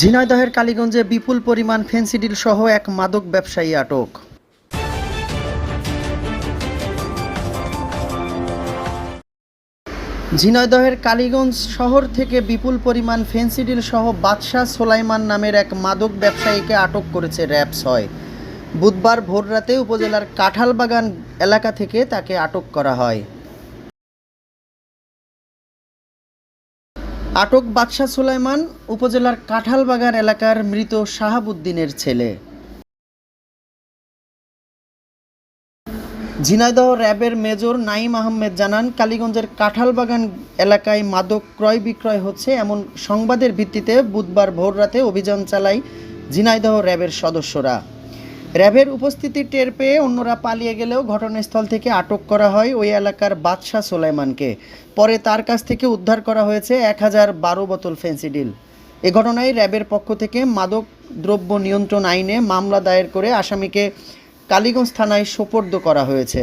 ঝিনাইদহের কালীগঞ্জে বিপুল পরিমাণ ফেন্সিডিল সহ এক মাদক ব্যবসায়ী আটক। ঝিনাইদহের কালীগঞ্জ শহর থেকে বিপুল পরিমাণ ফেন্সিডিল সহ বাদশাহ সোলাইমান নামের এক মাদক ব্যবসায়ীকে আটক করেছে র্যাব ছয়। বুধবার ভোররাতে উপজেলার কাঁঠালবাগান এলাকা থেকে তাকে আটক করা হয়। আটক বাদশাহ সুলাইমান উপজেলার কাঁঠালবাগান এলাকার মৃত শাহাবুদ্দিনের ছেলে। ঝিনাইদহ র্যাবের মেজর নাইম আহমেদ জানান, কালীগঞ্জের কাঁঠালবাগান এলাকায় মাদক ক্রয় বিক্রয় হচ্ছে এমন সংবাদের ভিত্তিতে বুধবার ভোররাতে অভিযান চালায় ঝিনাইদহ র্যাবের সদস্যরা। র্যাবের উপস্থিতি টের পেয়ে অন্যরা পালিয়ে গেলেও ঘটনাস্থল থেকে আটক করা হয় ওই এলাকার বাদশাহ সোলাইমানকে। পরে তার কাছ থেকে উদ্ধার করা হয়েছে এক হাজার বারো বোতল ফেন্সিডিল এ ঘটনায় র্যাবের পক্ষ থেকে মাদক দ্রব্য নিয়ন্ত্রণ আইনে মামলা দায়ের করে আসামিকে কালীগঞ্জ থানায় সোপর্দ করা হয়েছে।